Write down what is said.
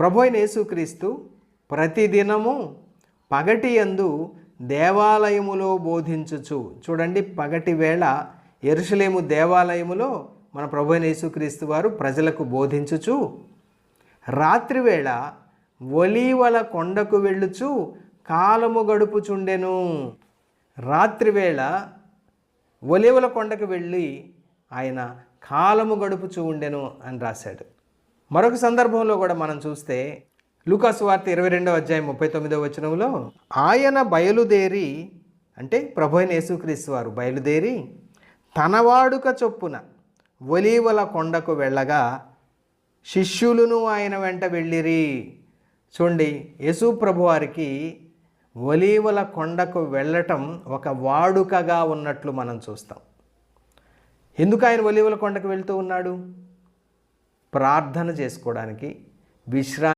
ప్రభు అయిన యేసుక్రీస్తు ప్రతిదినము పగటి యందు దేవాలయములో బోధించుచు. చూడండి పగటి వేళ ఎరుసలేము దేవాలయములో మన ప్రభు అయిన యేసుక్రీస్తు వారు ప్రజలకు బోధించుచు రాత్రివేళ ఒలీవల కొండకు వెళ్ళుచు కాలము గడుపుచుండెను. రాత్రివేళ ఒలీవల కొండకు వెళ్ళి ఆయన కాలము గడుపుచూ ఉండెను అని రాశాడు. మరొక సందర్భంలో కూడా మనం చూస్తే లూకాసు వార్త ఇరవై రెండవ అధ్యాయం ముప్పై తొమ్మిదవ వచనంలో ఆయన బయలుదేరి అంటే ప్రభు అయిన యేసుక్రీస్తు వారు బయలుదేరి తన వాడుక చొప్పున ఒలీవల కొండకు వెళ్ళగా శిష్యులను ఆయన వెంట వెళ్ళిరి. చూడండి యేసు ప్రభు వారికి ఒలీవల కొండకు వెళ్ళటం ఒక వాడుకగా ఉన్నట్లు మనం చూస్తాం. ఎందుకు ఆయన ఒలీవల కొండకు వెళ్తూ ఉన్నాడు? ప్రార్థన చేసుకోవడానికి విశ్రా